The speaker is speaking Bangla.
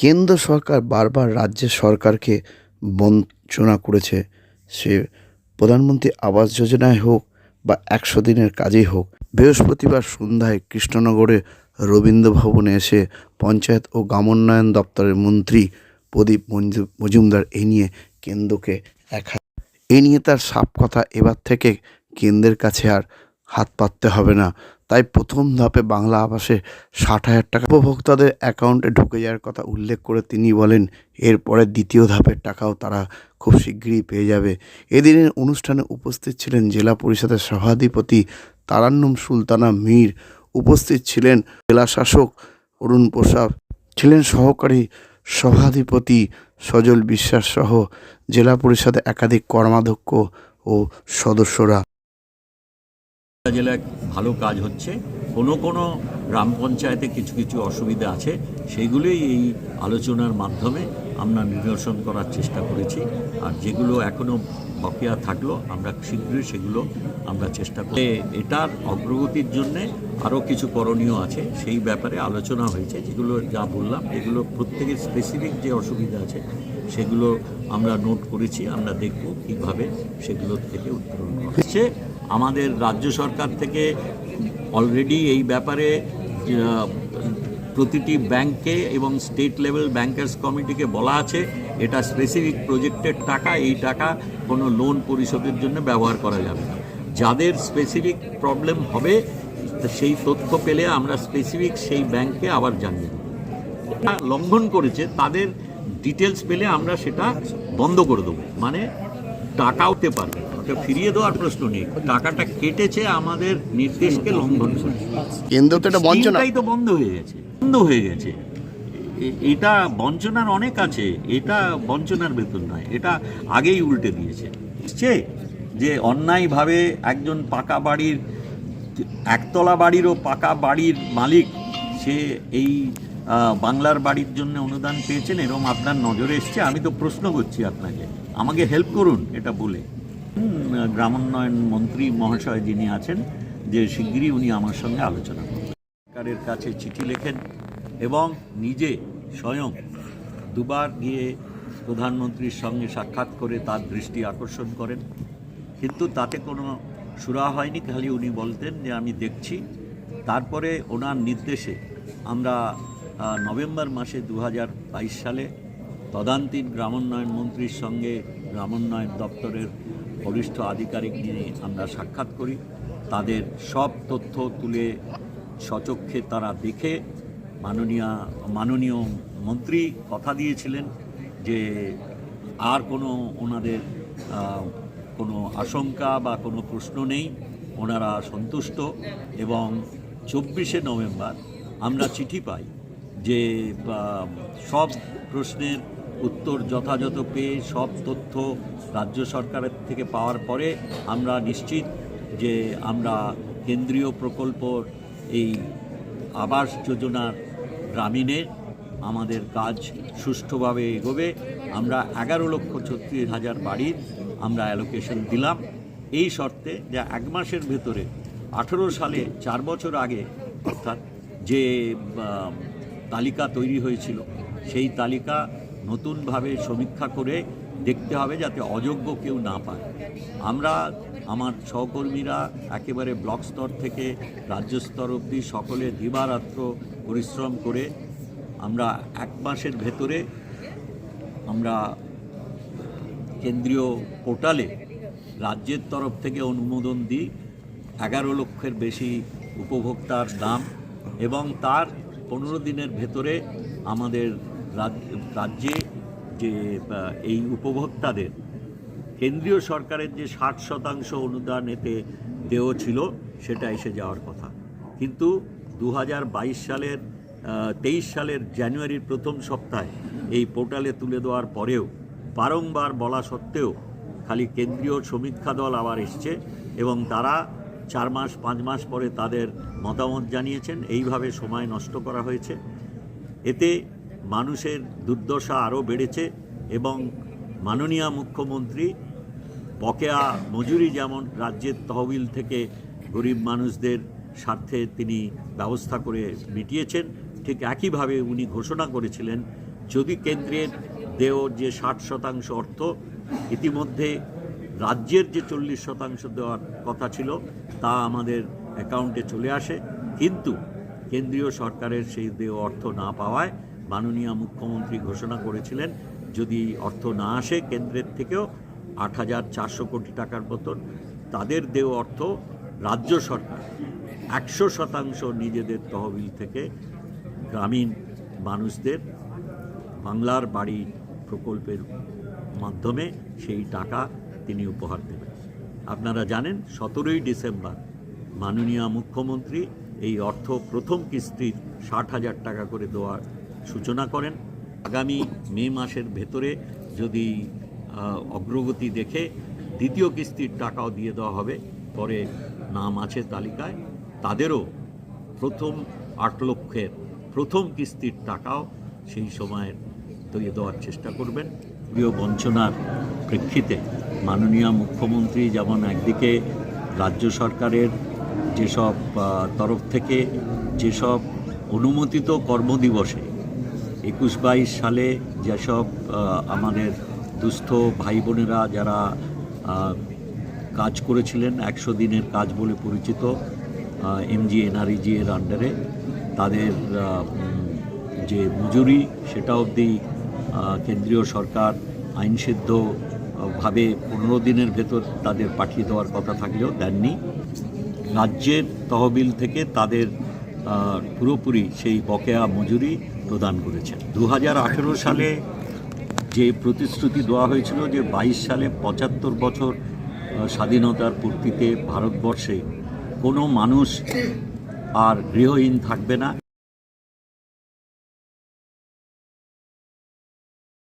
কেন্দ্র সরকার বারবার রাজ্যের সরকারকে বঞ্চনা করেছে। সে প্রধানমন্ত্রী আবাস যোজনায় হোক বা একশো দিনের কাজেই হোক, বৃহস্পতিবার সন্ধ্যায় কৃষ্ণনগরে রবীন্দ্র ভবনে এসে পঞ্চায়েত ও গ্রামোন্নয়ন দপ্তরের মন্ত্রী প্রদীপ মজুমদার এ নিয়ে কেন্দ্রকে এক এ নিয়ে তার সাপ কথা এবার থেকে কেন্দ্রের কাছে আর হাত পাততে হবে না। তাই প্রথম ধাপে বাংলা আবাসে ষাট হাজার টাকা উপভোক্তাদের অ্যাকাউন্টে ঢুকে যাওয়ার কথা উল্লেখ করে তিনি বলেন, এরপরে দ্বিতীয় ধাপের টাকাও তারা খুব শীঘ্রই পেয়ে যাবে। এদিনের অনুষ্ঠানে উপস্থিত ছিলেন জেলা পরিষদের সভাধিপতি তারান্নুম সুলতানা মীর, উপস্থিত ছিলেন জেলা শাসক অরুণ প্রসাদ, ছিলেন সহকারী সভাধিপতি সজল বিশ্বাস সহ জেলা পরিষদের একাধিক কর্মাধ্যক্ষ ও সদস্যরা। জেলায় ভালো কাজ হচ্ছে। কোনো কোনো গ্রাম পঞ্চায়েতে কিছু কিছু অসুবিধা আছে সেইগুলোই এই আলোচনার মাধ্যমে আমরা নিরসন করার চেষ্টা করেছি। আর যেগুলো এখনও বকেয়া থাকল, আমরা শীঘ্রই সেগুলো আমরা চেষ্টা করি এটার অগ্রগতির জন্যে আরও কিছু করণীয় আছে। সেই ব্যাপারে আলোচনা হয়েছে, যেগুলো যা বললাম, এগুলো প্রত্যেকের স্পেসিফিক যে অসুবিধা আছে, সেগুলো আমরা নোট করেছি, আমরা দেখব কীভাবে সেগুলোর থেকে উত্তরণ হচ্ছে। আমাদের রাজ্য সরকার থেকে অলরেডি এই ব্যাপারে প্রতিটি ব্যাংকে এবং স্টেট লেভেল ব্যাংকার্স কমিটিকে বলা আছে, এটা স্পেসিফিক প্রজেক্টের টাকা, এই টাকা কোনো লোন পরিশোধের জন্য ব্যবহার করা যাবে না। যাদের স্পেসিফিক প্রবলেম হবে, সেই তথ্য পেলে আমরা স্পেসিফিক সেই ব্যাংকে আবার জানিয়ে দেবো। লঙ্ঘন করেছে, তাদের ডিটেলস পেলে আমরা সেটা বন্ধ করে দেবো। মানে টাকা উঠতে পারবে। ওটা ফিরিয়ে দেওয়ার প্রশ্ন নেই। টাকাটা কেটেছে আমাদের নির্দেশকে লঙ্ঘন করেছে কেন্দ্র তো এটা বঞ্চনা স্কিমটাই তো বন্ধ হয়ে গেছে। বন্ধ হয়ে গেছে। এটা বঞ্চনার অনেক আছে। এটা বঞ্চনার বেতন নয়। এটা আগেই উল্টে দিয়েছে। সে যে অন্যায়ভাবে একজন পাকা বাড়ির একতলা বাড়িরও পাকা বাড়ির মালিক সে এই বাংলার বাড়ির জন্য অনুদান পেয়েছেন এরকম আপনার নজরে এসছে, আমি তো প্রশ্ন করছি আপনাকে। আমাকে হেল্প করুন, এটা বলে। গ্রামোন্নয়ন মন্ত্রী মহাশয় যিনি আছেন, যে শিগগিরই উনি আমার সঙ্গে আলোচনা করবেন। সরকারের কাছে চিঠি লেখেন এবং নিজে স্বয়ং দুবার গিয়ে প্রধানমন্ত্রীর সঙ্গে সাক্ষাৎ করে তার দৃষ্টি আকর্ষণ করেন। কিন্তু তাতে কোনো সুরা হয়নি, খালি উনি বলতেন যে, আমি দেখছি। তারপরে ওনার নির্দেশে আমরা নভেম্বর মাসে দু হাজার বাইশ সালে তদান্তিক গ্রামোন্নয়ন মন্ত্রীর সঙ্গে গ্রামোন্নয়ন দপ্তরের বরিষ্ঠ আধিকারিক নিয়ে আমরা সাক্ষাৎ করি। তাদের সব তথ্য তুলে সচক্ষে তারা দেখে মাননীয় মাননীয় মন্ত্রী কথা দিয়েছিলেন যে আর কোনো ওনাদের কোনো আশঙ্কা বা কোনো প্রশ্ন নেই। ওনারা সন্তুষ্ট এবং চব্বিশে নভেম্বর আমরা চিঠি পাই। যে সব প্রশ্নের উত্তর যথাযথ পেয়ে সব তথ্য রাজ্য সরকারের থেকে পাওয়ার পরে আমরা নিশ্চিত যে আমরা কেন্দ্রীয় প্রকল্প এই আবাস যোজনার গ্রামীণের আমাদের কাজ সুষ্ঠুভাবে এগোবে। আমরা এগারো লক্ষ ছত্রিশ হাজার বাড়ির আমরা অ্যালোকেশন দিলাম। এই শর্তে যে এক মাসের ভেতরে আঠেরো সালে চার বছর আগে অর্থাৎ যে তালিকা তৈরি হয়েছিল। সেই তালিকা নতুনভাবে সমীক্ষা করে দেখতে হবে যাতে অযোগ্য কেউ না পায়। আমরা, আমার সহকর্মীরা একেবারে ব্লক স্তর থেকে রাজ্য স্তর অবধি সকলে দিবারাত্র পরিশ্রম করে আমরা এক মাসের ভেতরে আমরা কেন্দ্রীয় পোর্টালে রাজ্যের তরফ থেকে অনুমোদন দিই। এগারো লক্ষের বেশি উপভোক্তার দাম এবং তার পনেরো দিনের ভেতরে আমাদের রাজ্যে যে এই উপভোক্তাদের, কেন্দ্রীয় সরকারের যে ষাট শতাংশ অনুদান এতে দেও ছিল, সেটা এসে যাওয়ার কথা। কিন্তু দু হাজার বাইশ সালের তেইশ সালের জানুয়ারির প্রথম সপ্তাহে এই পোর্টালে তুলে দেওয়ার পরেও বারংবার বলা সত্ত্বেও খালি কেন্দ্রীয় সমীক্ষা দল আবার এসছে এবং তারা চার মাস, পাঁচ মাস পরে তাদের মতামত জানিয়েছেন। এইভাবে সময় নষ্ট করা হয়েছে। এতে মানুষের দুর্দশা আরও বেড়েছে এবং মাননীয় মুখ্যমন্ত্রী বকেয়া মজুরি যেমন রাজ্যের তহবিল থেকে গরিব মানুষদের স্বার্থে তিনি ব্যবস্থা করে মিটিয়েছেন, ঠিক একইভাবে উনি ঘোষণা করেছিলেন, যদি কেন্দ্রের দেও যে ষাট শতাংশ অর্থ ইতিমধ্যে রাজ্যের যে চল্লিশ শতাংশ দেওয়ার কথা ছিল, তা আমাদের অ্যাকাউন্টে চলে আসে। কিন্তু কেন্দ্রীয় সরকারের সেই দেয় অর্থ না পাওয়ায় মাননীয় মুখ্যমন্ত্রী ঘোষণা করেছিলেন, যদি অর্থ না আসে কেন্দ্রের থেকেও আট হাজার চারশো কোটি টাকার মতন তাদের দেয় অর্থ রাজ্য সরকার একশো শতাংশ নিজেদের তহবিল থেকে গ্রামীণ মানুষদের বাংলার বাড়ি প্রকল্পের মাধ্যমে সেই টাকা তিনি উপহার দেবেন। আপনারা জানেন, সতেরোই ডিসেম্বর মাননীয় মুখ্যমন্ত্রী এই অর্থ প্রথম কিস্তির ষাট হাজার টাকা করে দেওয়ার সূচনা করেন। আগামী মে মাসের ভেতরে যদি অগ্রগতি দেখে দ্বিতীয় কিস্তির টাকাও দিয়ে দেওয়া হবে, পরে নাম আছে তালিকায়, তাদেরও প্রথম আট লক্ষের প্রথম কিস্তির টাকাও সেই সময়ের দিয়ে দেওয়ার চেষ্টা করবেন। প্রিয় বঞ্চনার প্রেক্ষিতে মাননীয় মুখ্যমন্ত্রী যেমন একদিকে রাজ্য সরকারের যেসব তরফ থেকে যেসব অনুমোদিত কর্মদিবসে একুশ বাইশ সালে যেসব আমাদের দুস্থ ভাই বোনেরা যারা কাজ করেছিলেন, একশো দিনের কাজ বলে পরিচিত এমজি এনআরইজি এর আন্ডারে তাদের যে মজুরি সেটা অবধি কেন্দ্রীয় সরকার আইনসিদ্ধ ভাবে পনেরো দিনের ভেতর তাদের পাঠিয়ে দেওয়ার কথা থাকলেও দেননি। রাজ্যের তহবিল থেকে তাদের পুরোপুরি সেই বকেয়া মজুরি প্রদান করেছেন। দু হাজার আঠেরো সালে যে প্রতিশ্রুতি দেওয়া হয়েছিল যে বাইশ সালে পঁচাত্তর বছর স্বাধীনতার পূর্তিতে ভারতবর্ষে কোনো মানুষ আর গৃহহীন থাকবে না।